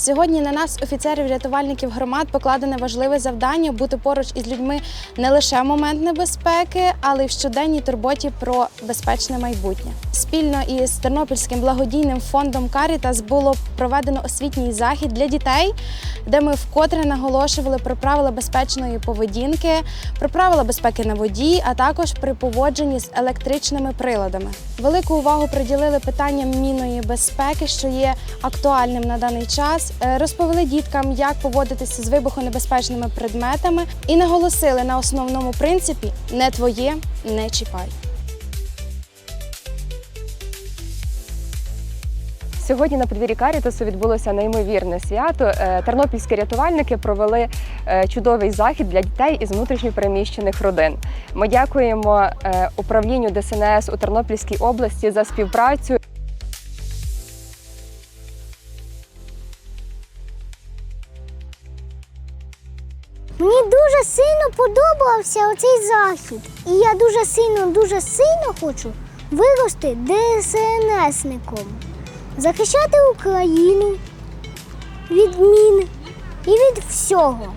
Сьогодні на нас, офіцерів рятувальників громад, покладене важливе завдання бути поруч із людьми не лише в момент небезпеки, але й в щоденній турботі про безпечне майбутнє. Спільно із Тернопільським благодійним фондом Карітас було проведено освітній захід для дітей, де ми вкотре наголошували про правила безпечної поведінки, про правила безпеки на воді, а також при поводженні з електричними приладами. Велику увагу приділили питанням мінної безпеки, що є актуальним на даний час. Е, Розповіли діткам, як поводитися з вибухонебезпечними предметами, і наголосили на основному принципі не твоє, не чіпай. Сьогодні на подвір'ї Карітасу відбулося неймовірне свято. Е, Тернопільські рятувальники провели е, чудовий захід для дітей із внутрішньопереміщених родин. Ми дякуємо управлінню ДСНС у Тернопільській області за співпрацю. Мені дуже сильно подобався оцей захід. І я дуже сильно, дуже сильно хочу вирости ДСНСником, захищати Україну від мін і від всього.